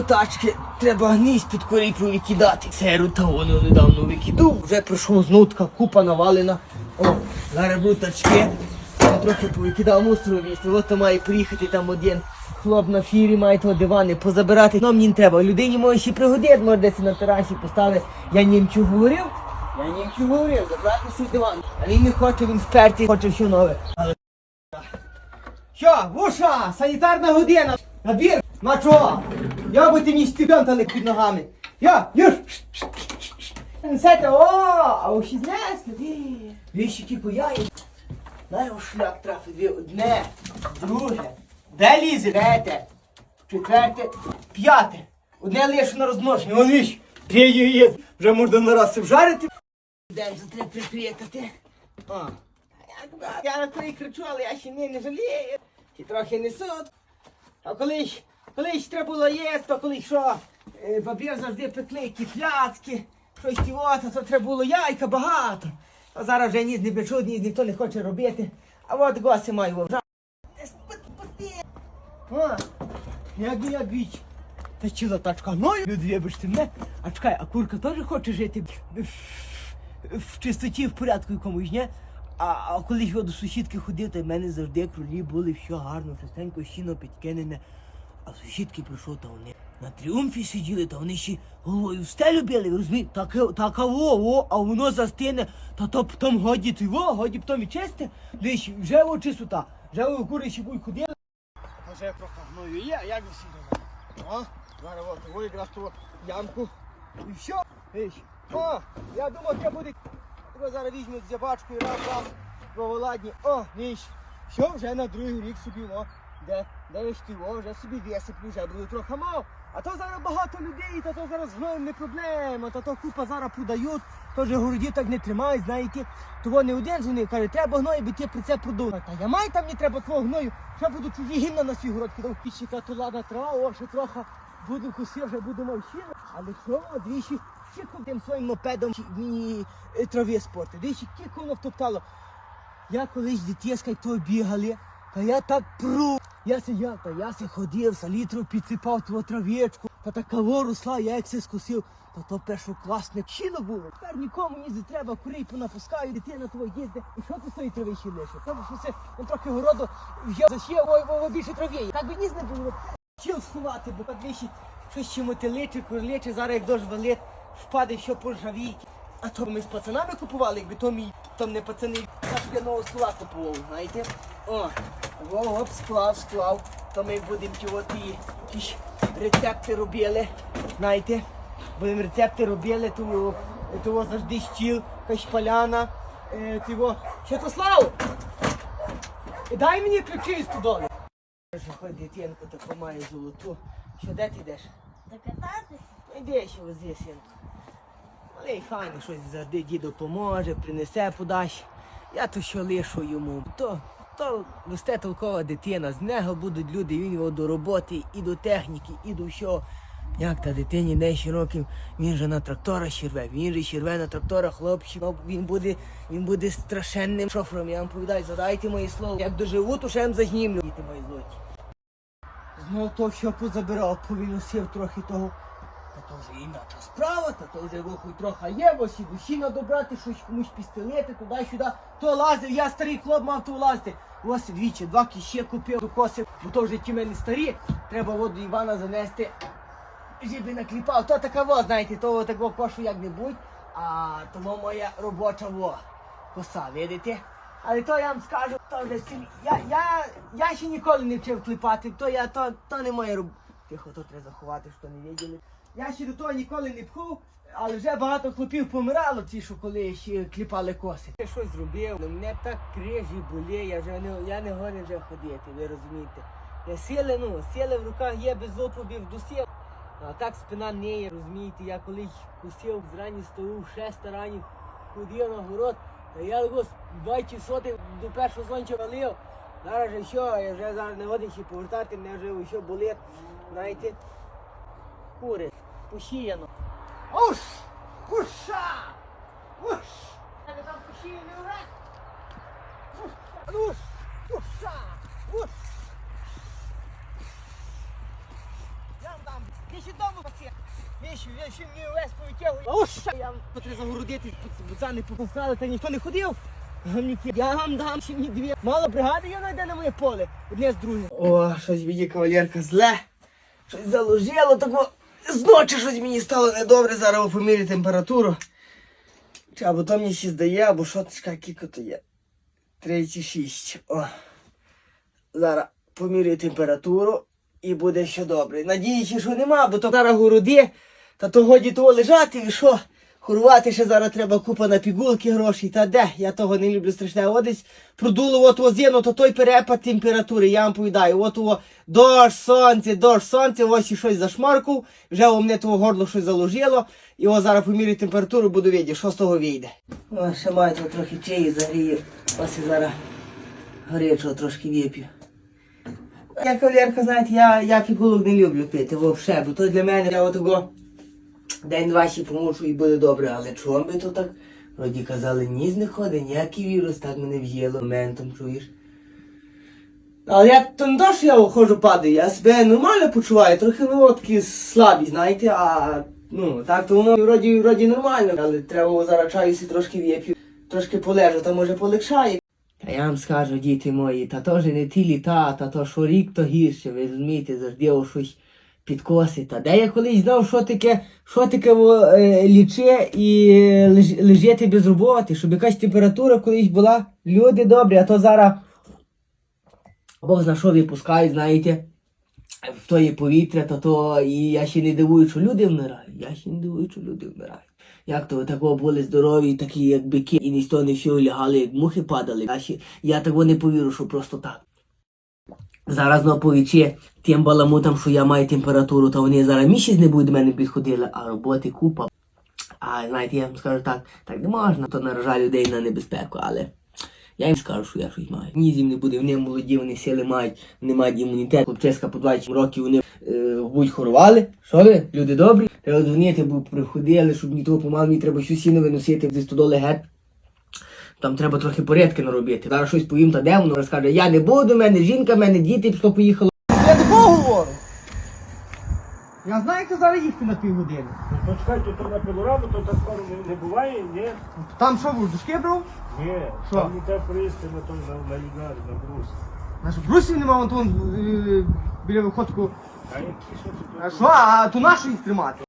Тачки, треба гнізь під корій повикидати. Серу та воно недавно викидав. Вже прийшов знов така купа навалена. О, зараз будуть тачки. Я трохи повикидав мусору вісти. От то має приїхати там один хлоп на фірі, має того дивани позабирати. Нам не треба. Людині може ще пригодити, може десь на терасі поставити. Я німчу говорив. Я німчу говорив, забрати свій диван. А він не хоче, він впертий, хоче все нове. Але що, вуша, санітарна година. Набір, на чого? Я би ти мені студентали під ногами. Я, юж. Несете, о, а ось знесли. Віщі кіку яї. Дай у шлях трафи дві. Одне, друге. Де лізе? Третє, четверте, п'яте. Одне лише на розмноження. Вон віщ. Де є, Вже можна на раз вжарити. Дем за треба припрятати. А. Я, на коли кричу, але я ще не, не жалію. Ті трохи несуть. А колись, колись треба було їсти, коли що, е, бабір завжди пекли які пляцки, щось тівота, то треба було яйка багато. А зараз вже ніс не печуть, ніс ніхто не хоче робити. А от госи маю. О, як як віч. Та чила тачка, ну люди вибачте мене. А чекай, а курка теж хоче жити в чистоті, в порядку якомусь, ні? А, а коли я до сусідки ходив, то в мене завжди кролі були, все гарно, чистенько, сіно підкинене. А сусідки прийшов, то вони на тріумфі сиділи, та вони ще головою в стелю били, розумієте? Так, так, а во, о, а воно застине, та то потім годі ти во, годі потім і чисте. Дивись, вже во чистота, вже во кури ще будуть ходили. Вже я трохи гною є, а як всі думають? О, зараз от, ой, якраз ту ямку. І все, віч. О, я думав, це буде Тебе зараз візьмуть зябачку і раз раз проволадні. О, ніч. Що вже на другий рік собі, о, де, де ж ти, о, вже собі висиплю, вже буду трохи мав. А то зараз багато людей, та то зараз гноєм не проблема, та то купа зараз продають, то вже городі так не тримають, знаєте. Того не один них каже, треба гною, бо ти при це продав. Та я маю там не треба твого гною, ще буду чужі гімна на свій город кидав. Пічика то ладна трава, о, ще трохи буду кусив, вже буду мовчити. Але що, двічі, Кілько тим своїм мопедом мені е, траві спорти. Дивіться, кілько воно втоптало. Я колись дитєска то бігали, та я так пру. Я се, я, та я се ходив, салітру підсипав ту травічку, та така росла, я як се скусив, та то першокласне щіло було. Тепер нікому ні не треба, курей понапускаю, дитина твоя їздить. І що ти з тої трави ще лишив? Тому що це він трохи городу взяв засіяв, ой, ой, більше траві. Так би ніс не було. Чіл сховати, бо подвищить щось ще мотиличе, курличе, зараз як дощ валить, впаде що поржавіть. А то ми з пацанами купували, якби то мій, там не пацани, я нового скла купував, знаєте? О, оп, склав, склав. То ми будемо ті от якісь рецепти робили, знаєте? Будемо рецепти робили, то, то завжди стіл, якась поляна, е, того. Святослав! Дай мені ключі з. Що хоч дитинку таку має золоту. Що де ти йдеш? Закататися? Іди ще вози, синку. Але й файно щось завжди діду поможе, принесе подасть. Я то що лишу йому. То, то росте толкова дитина, з нього будуть люди, він його до роботи, і до техніки, і до всього. Як та дитині 10 років, він же на трактора ще рве, він же ще рве на трактора, хлопчик, Ну, він буде, він буде страшенним шофером, я вам повідаю, задайте мої слова. Як доживу, то ще я вам зазнімлю, діти мої злоті. Знов то, що позабирав, повіносив трохи того. Та то вже інакша справа, та то вже хоч трохи є, ось і душі надо брати, щось комусь пістолети, туди-сюди. То лазив, я старий хлоп мав то лазити. Ось двічі, два кіще купив, докосив, бо то вже ті мене старі. Треба воду Івана занести, щоб накліпав. То така во, знаєте, то такого кошу як-небудь, а тому моя робоча во. Коса, видите? Але то я вам скажу, то вже цілі. Я, я, я ще ніколи не вчив кліпати, то я то, то не моє роб... Тихо, то треба заховати, що не виділи. Я ще до того ніколи не пхав, але вже багато хлопів помирало, ті, що коли ще кліпали коси. Я щось зробив, але мене так крижі були, я вже не, я не годен вже ходити, ви розумієте. Я сили, ну, сили в руках є без опробів досів. А так спина не є, розумієте, я колись кусив зрані стову, в шеста рані ходив на город, та я його двадцять соти до першого сонця валив. Зараз же що, я вже зараз не годен ще повертати, мене вже що болить, знаєте. Кури, посіяно. Уш! Уша! Уш! Тебе там посіяно ураз? Уш! Уш! Уша! Уш! Я вам дам, ти ще дому. Вещі, я ще мені весь повитягую. А я вам потрібно загородити, пацани попускали, та ніхто не ходив. Я вам дам ще мені дві. Мало бригади я найде на моє поле. Одне з другим. О, щось мені кавалерка зле. Щось заложило, тако зночі щось мені стало недобре, зараз поміряю температуру. Або то мені ще здає, або що чекай, то є. 36. О. Зараз поміряю температуру і буде все добре. Надіюся, що нема, бо то зараз городи, та то годі того лежати і що? Хорувати ще зараз треба купа на пігулки грошей. Та де? Я того не люблю страшне. От десь продуло от озину, то той перепад температури, я вам повідаю. От о, дощ, сонце, дощ, сонце, ось і щось зашмаркав, вже у мене того горло щось заложило. І ось зараз поміряю температуру, буду видіти, що з того вийде. О, ще маю тут трохи чаї загрію. Ось і зараз горячого трошки вип'ю. Я кавалерка, знаєте, я, я пігулок не люблю пити вовше, бо то для мене я отого день-два ще помушу і буде добре, але чого би то так? Вроді казали, ніс не ходить, ніякий вірус, так мене в'їло моментом, чуєш. Але я не то, я ходжу падаю, я себе нормально почуваю, трохи ну такі слабі, знаєте, а ну так то воно вроді, вроді нормально, але треба зараз чаю сі трошки вип'ю, трошки полежу, то може полегшає. Та я вам скажу, діти мої, та то не ті літа, та то що рік, то гірше, ви розумієте, завжди щось підкосить. Та де я колись знав, що таке, що таке е, ліче і леж, лежати без роботи, щоб якась температура колись була. Люди добрі, а то зараз Бог зна що випускають, знаєте, в тоє повітря, то то і я ще не дивую, що люди вмирають. Я ще не дивую, що люди вмирають. Як то такого були здорові, такі як бики, і ні з того не всього лягали, як мухи падали. Я, ще, я того не повірю, що просто так. Зараз на повіче тим баламутам, що я маю температуру, то вони зараз місяць не будуть до мене підходили, а роботи купа. А знаєте, я вам скажу так, так не можна, то наражає людей на небезпеку, але я їм скажу, що я щось маю. Ні зім не буде, вони молоді, вони сили мають, вони мають імунітет. Хлопчиська по 20 років вони е, будь хорували. Що ви? Люди добрі? Треба дзвонити, бо приходили, щоб мені того помагав, мені треба щось сіно виносити зі стодоли геть. Там треба трохи порядки наробити. Зараз щось поїм та де воно розкаже, я не буду, в мене жінка, в мене діти, пішло поїхало. Я до кого говорю? Я знаю, хто зараз їхати на півгодини. Ну, Почекайте, то на пилораму, то так скоро не, не буває, ні? Там що, був брав? Ні, Що? там не те приїсти на той на, на лігарі, на брус. Наш брусів нема, вон тут е, біля виходку. А які що тут? А що, а ту нашу їх тримати?